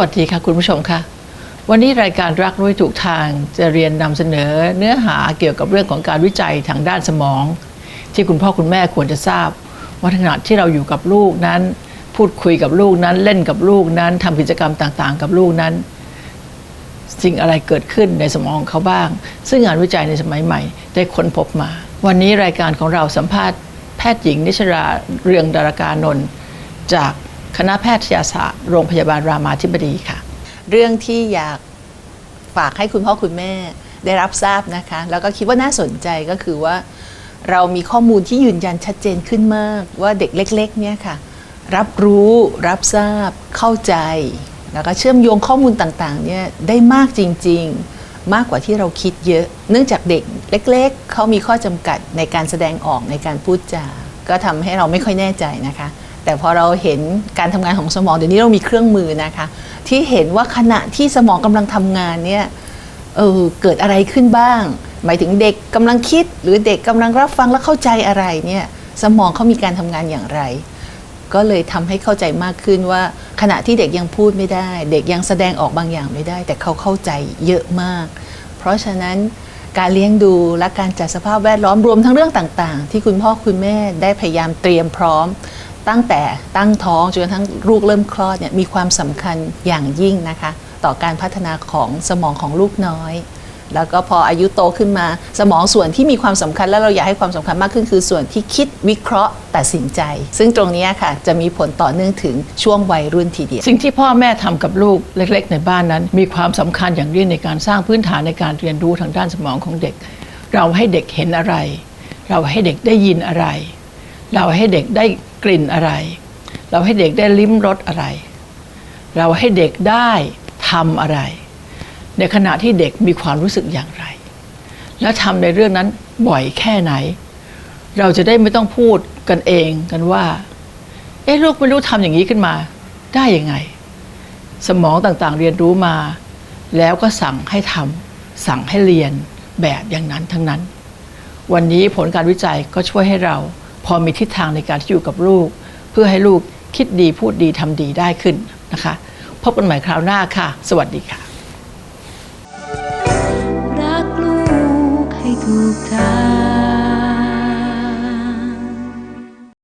วัสดีค่ะคุณผู้ชมค่ะ วันนี้รายการรักรู้ให้ถูกทางจะเรียนนำเสนอเนื้อหาเกี่ยวกับเรื่องของการวิจัยทางด้านสมอง ที่คุณพ่อคุณแม่ควรจะทราบว่าขณะที่เราอยู่กับลูกนั้น พูดคุยกับลูกนั้น เล่นกับลูกนั้นทำกิจกรรมต่างๆ กับลูกนั้น สิ่งอะไรเกิดขึ้นในสมองของเขาบ้าง ซึ่งงานวิจัยในสมัยใหม่ ได้ค้นพบมา วันนี้รายการของเราสัมภาษณ์แพทย์หญิงนิชราเรืองดารการนนท์จาก คณะแพทยศาสตร์โรงพยาบาลรามาธิบดีค่ะ เรื่องที่อยากฝากให้คุณพ่อคุณแม่ได้รับทราบนะคะ แล้วก็คิดว่าน่าสนใจก็คือว่า เรามีข้อมูลที่ยืนยันชัดเจนขึ้นมาก ว่าเด็กเล็ก ๆ เนี่ยค่ะ รับรู้รับทราบ เข้าใจ แล้วก็เชื่อมโยงข้อมูลต่างๆเนี่ยได้มากจริง ๆ มากกว่าที่เราคิดเยอะ เนื่องจากเด็กเล็ก ๆ เขามีข้อจำกัดในการแสดงออกในการพูดจาก็ทำให้เราไม่ค่อยแน่ใจนะคะ แต่พอเราเห็นการทำงานของสมองเดี๋ยวนี้เรามีเครื่องมือนะคะ ที่เห็นว่าขณะที่สมองกำลังทำงานเนี่ยเออเกิดอะไรขึ้นบ้าง หมายถึงเด็กกำลังคิด หรือเด็กกำลังรับฟังและเข้าใจอะไรเนี่ยสมองเขามีการทำงานอย่างไร ก็เลยทำให้เข้าใจมากขึ้นว่า ขณะที่เด็กยังพูดไม่ได้ เด็กยังแสดงออกบางอย่างไม่ได้ แต่เขาเข้าใจเยอะมาก เพราะฉะนั้นการเลี้ยงดูและการจัดสภาพแวดล้อมรวมทั้งเรื่องต่าง ๆ ที่คุณพ่อคุณแม่ได้พยายามเตรียมพร้อม ตั้งแต่ตั้งท้องจนกระทั่งลูกเริ่มคลอดเนี่ยมีความสำคัญอย่างยิ่งนะคะ ต่อการพัฒนาของสมองของลูกน้อย แล้วก็พออายุโตขึ้นมาสมองส่วนที่มีความสำคัญและเราอยากให้ความสำคัญมากขึ้น คือส่วนที่คิดวิเคราะห์ตัดสินใจ ซึ่งตรงนี้ค่ะจะมีผลต่อเนื่องถึงช่วงวัยรุ่นทีเดียว สิ่งที่พ่อแม่ทำกับลูกเล็ก ๆ ในบ้านนั้น มีความสำคัญอย่างยิ่งในการสร้างพื้นฐานในการเรียนรู้ทางด้านสมองของเด็ก เราให้เด็กเห็นอะไร เราให้เด็กได้ยินอะไร เราให้เด็กได้กลิ่นอะไร เราให้เด็กได้ลิ้มรสอะไร เราให้เด็กได้ทำอะไร ในขณะที่เด็กมีความรู้สึกอย่างไร แล้วทำในเรื่องนั้นบ่อยแค่ไหน เราจะได้ไม่ต้องพูดกันเองกันว่า เอ๊ะลูกไม่รู้ทำอย่างนี้ขึ้นมา ได้ยังไง สมองต่างๆเรียนรู้มา แล้วก็สั่งให้ทำสั่งให้เรียนแบบอย่างนั้นทั้งนั้น วันนี้ผลการวิจัยก็ช่วยให้เรา พอมีทิศทางในการที่อยู่กับลูก เพื่อให้ลูกคิดดีพูดดีทำดีได้ขึ้นนะคะ พบกันใหม่คราวหน้าค่ะ สวัสดีค่ะ รักลูกให้ถูกทาง